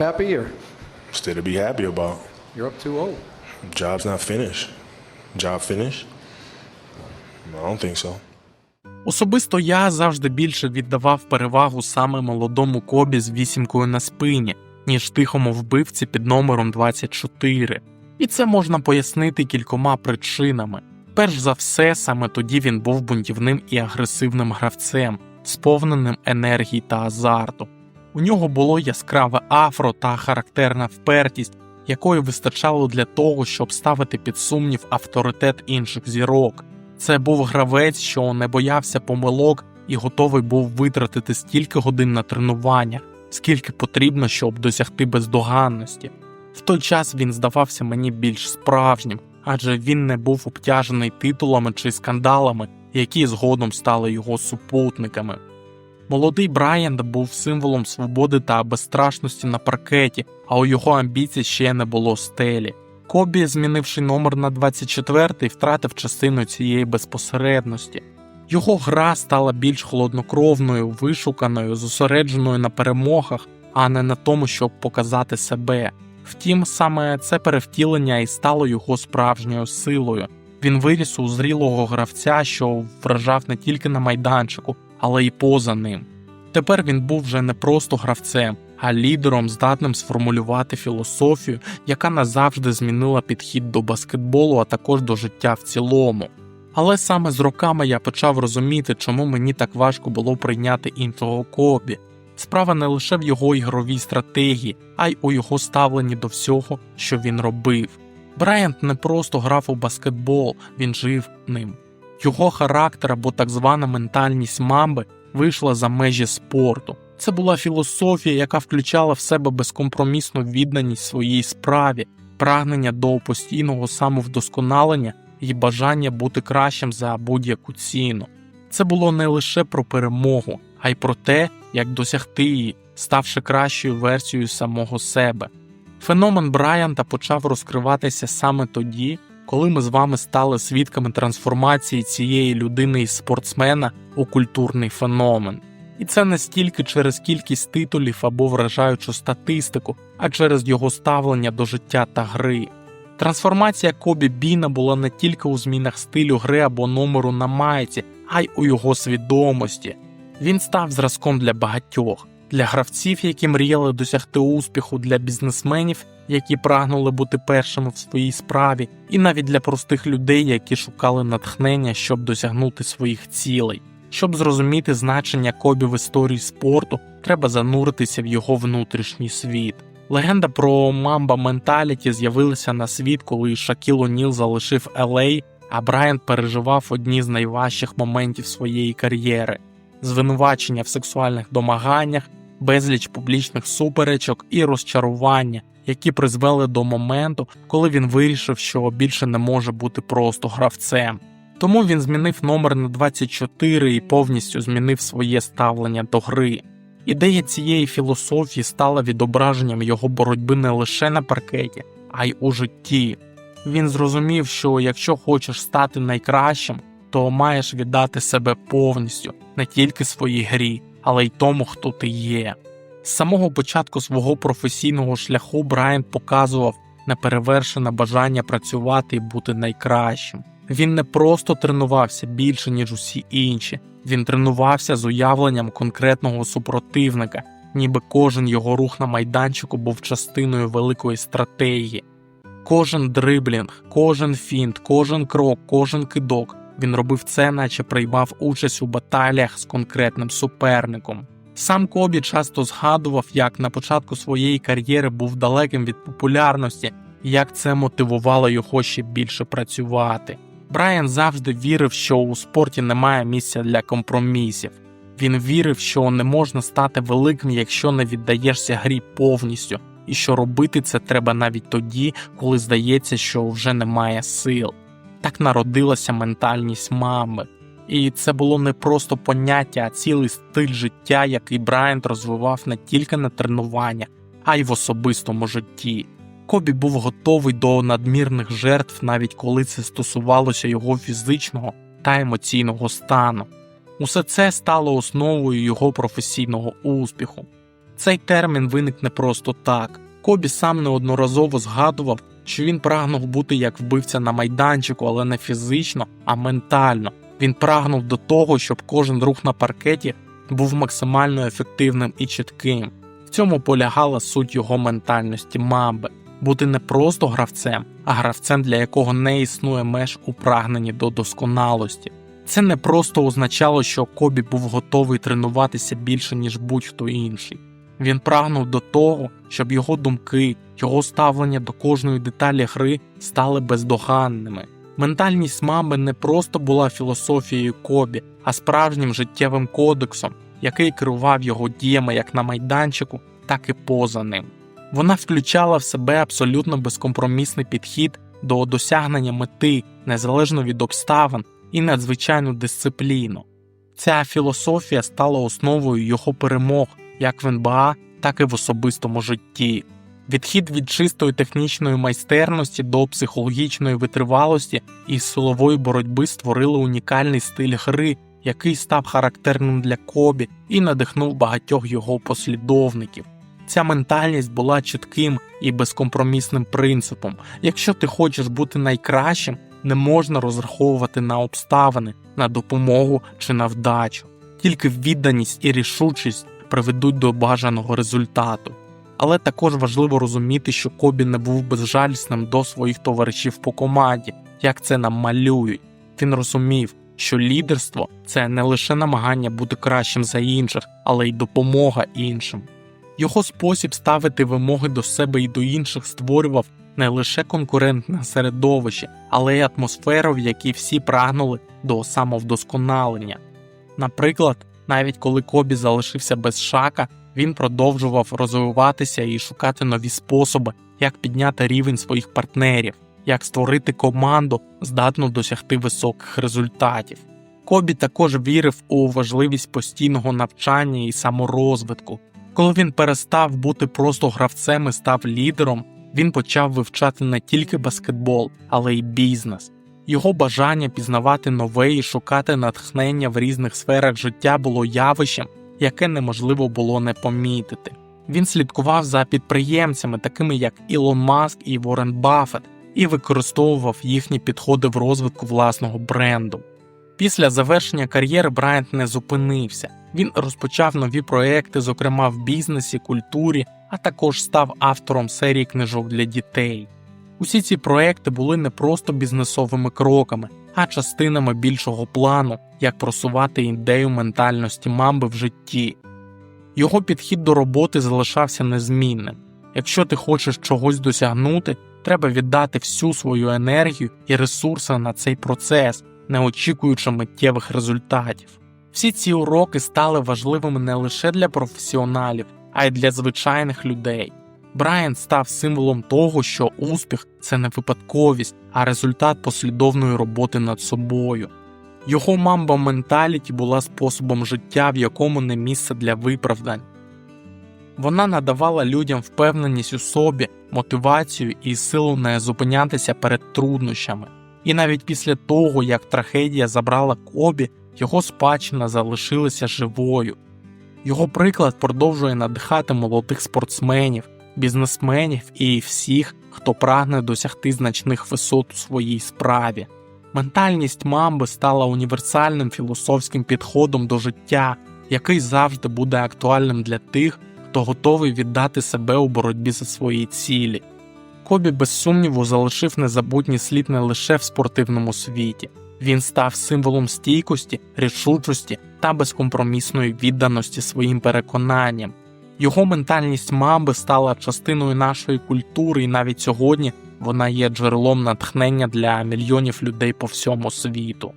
Happy or Still to be happy about. you're up 2-0? Job's not finished. Job finished? I don't think so. Особисто я завжди більше віддавав перевагу саме молодому Кобі з вісімкою на спині, ніж тихому вбивці під номером 24. І це можна пояснити кількома причинами. Перш за все, саме тоді він був бунтівним і агресивним гравцем, сповненим енергії та азарту. У нього було яскраве афро та характерна впертість, якої вистачало для того, щоб ставити під сумнів авторитет інших зірок. Це був гравець, що не боявся помилок і готовий був витратити стільки годин на тренування, скільки потрібно, щоб досягти бездоганності. В той час він здавався мені більш справжнім, адже він не був обтяжений титулами чи скандалами, які згодом стали його супутниками. Молодий Брайант був символом свободи та безстрашності на паркеті, а у його амбіцій ще не було стелі. Кобі, змінивши номер на 24-й, втратив частину цієї безпосередності. Його гра стала більш холоднокровною, вишуканою, зосередженою на перемогах, а не на тому, щоб показати себе. Втім, саме це перевтілення і стало його справжньою силою. Він виріс у зрілого гравця, що вражав не тільки на майданчику, але й поза ним. Тепер він був вже не просто гравцем, а лідером, здатним сформулювати філософію, яка назавжди змінила підхід до баскетболу, а також до життя в цілому. Але саме з роками я почав розуміти, чому мені так важко було прийняти іншого Кобі. Справа не лише в його ігровій стратегії, а й у його ставленні до всього, що він робив. Брайант не просто грав у баскетбол, він жив ним. Його характер або так звана ментальність мамби вийшла за межі спорту. Це була філософія, яка включала в себе безкомпромісну відданість своїй справі, прагнення до постійного самовдосконалення і бажання бути кращим за будь-яку ціну. Це було не лише про перемогу, а й про те, як досягти її, ставши кращою версією самого себе. Феномен Брайанта почав розкриватися саме тоді, коли ми з вами стали свідками трансформації цієї людини із спортсмена у культурний феномен. І це не стільки через кількість титулів або вражаючу статистику, а через його ставлення до життя та гри. Трансформація Кобі Біна була не тільки у змінах стилю гри або номеру на майці, а й у його свідомості. Він став зразком для багатьох, для гравців, які мріяли досягти успіху, для бізнесменів, які прагнули бути першими в своїй справі, і навіть для простих людей, які шукали натхнення, щоб досягнути своїх цілей. Щоб зрозуміти значення Кобі в історії спорту, треба зануритися в його внутрішній світ. Легенда про Мамба Менталіті з'явилася на світ, коли Шакіл О'Ніл залишив LA, а Брайант переживав одні з найважчих моментів своєї кар'єри звинувачення в сексуальних домаганнях, безліч публічних суперечок і розчарування, які призвели до моменту, коли він вирішив, що більше не може бути просто гравцем. Тому він змінив номер на 24 і повністю змінив своє ставлення до гри. Ідея цієї філософії стала відображенням його боротьби не лише на паркеті, а й у житті. Він зрозумів, що якщо хочеш стати найкращим, то маєш віддати себе повністю не тільки своїй грі, але й тому, хто ти є. З самого початку свого професійного шляху Брайан показував неперевершене бажання працювати і бути найкращим. Він не просто тренувався більше, ніж усі інші, він тренувався з уявленням конкретного супротивника, ніби кожен його рух на майданчику був частиною великої стратегії. Кожен дриблінг, кожен фінт, кожен крок, кожен кидок він робив це, наче приймав участь у баталіях з конкретним суперником. Сам Кобі часто згадував, як на початку своєї кар'єри був далеким від популярності і як це мотивувало його ще більше працювати. Брайан завжди вірив, що у спорті немає місця для компромісів. Він вірив, що не можна стати великим, якщо не віддаєшся грі повністю, і що робити це треба навіть тоді, коли здається, що вже немає сил. Так народилася ментальність мами. І це було не просто поняття, а цілий стиль життя, який Брайант розвивав не тільки на тренуваннях, а й в особистому житті. Кобі був готовий до надмірних жертв, навіть коли це стосувалося його фізичного та емоційного стану. Усе це стало основою його професійного успіху. Цей термін виник не просто так. Кобі сам неодноразово згадував, що він прагнув бути як вбивця на майданчику, але не фізично, а ментально. Він прагнув до того, щоб кожен рух на паркеті був максимально ефективним і чітким. В цьому полягала суть його ментальності мамби бути не просто гравцем, а гравцем, для якого не існує меж у прагненні до досконалості. Це не просто означало, що Кобі був готовий тренуватися більше, ніж будь-хто інший. Він прагнув до того, щоб його думки, його ставлення до кожної деталі гри стали бездоганними. Ментальність мами не просто була філософією Кобі, а справжнім життєвим кодексом, який керував його діями як на майданчику, так і поза ним. Вона включала в себе абсолютно безкомпромісний підхід до досягнення мети незалежно від обставин і надзвичайну дисципліну. Ця філософія стала основою його перемог як в НБА, так і в особистому житті. Відхід від чистої технічної майстерності до психологічної витривалості і силової боротьби створили унікальний стиль гри, який став характерним для Кобі і надихнув багатьох його послідовників. Ця ментальність була чітким і безкомпромісним принципом. Якщо ти хочеш бути найкращим, не можна розраховувати на обставини, на допомогу чи на вдачу. Тільки відданість і рішучість приведуть до бажаного результату. Але також важливо розуміти, що Кобі не був безжалісним до своїх товаришів по команді, як це нам малюють. Він розумів, що лідерство це не лише намагання бути кращим за інших, але й допомога іншим. Його спосіб ставити вимоги до себе і до інших створював не лише конкурентне середовище, але й атмосферу, в якій всі прагнули до самовдосконалення. Наприклад, навіть коли Кобі залишився без шака, він продовжував розвиватися і шукати нові способи, як підняти рівень своїх партнерів, як створити команду, здатну досягти високих результатів. Кобі також вірив у важливість постійного навчання і саморозвитку. Коли він перестав бути просто гравцем і став лідером, він почав вивчати не тільки баскетбол, але й бізнес. Його бажання пізнавати нове і шукати натхнення в різних сферах життя було явищем, яке неможливо було не помітити. Він слідкував за підприємцями, такими як Ілон Маск і Ворен Баффет, і використовував їхні підходи в розвитку власного бренду. Після завершення кар'єри Брайант не зупинився. Він розпочав нові проекти, зокрема в бізнесі, культурі, а також став автором серії книжок для дітей. Усі ці проекти були не просто бізнесовими кроками, а частинами більшого плану, як просувати ідею ментальності мамби в житті. Його підхід до роботи залишався незмінним. Якщо ти хочеш чогось досягнути, треба віддати всю свою енергію і ресурси на цей процес, не очікуючи миттєвих результатів. Всі ці уроки стали важливими не лише для професіоналів, а й для звичайних людей. Брайан став символом того, що успіх це не випадковість, а результат послідовної роботи над собою. Його мамба менталіті була способом життя, в якому не місце для виправдань. Вона надавала людям впевненість у собі, мотивацію і силу не зупинятися перед труднощами. І навіть після того, як трагедія забрала Кобі, його спадщина залишилася живою. Його приклад продовжує надихати молодих спортсменів, бізнесменів і всіх, хто прагне досягти значних висот у своїй справі. Ментальність мамби стала універсальним філософським підходом до життя, який завжди буде актуальним для тих, хто готовий віддати себе у боротьбі за свої цілі. Кобі, без сумніву, залишив незабутній слід не лише в спортивному світі. Він став символом стійкості, рішучості та безкомпромісної відданості своїм переконанням. Його ментальність мамби стала частиною нашої культури, і навіть сьогодні вона є джерелом натхнення для мільйонів людей по всьому світу.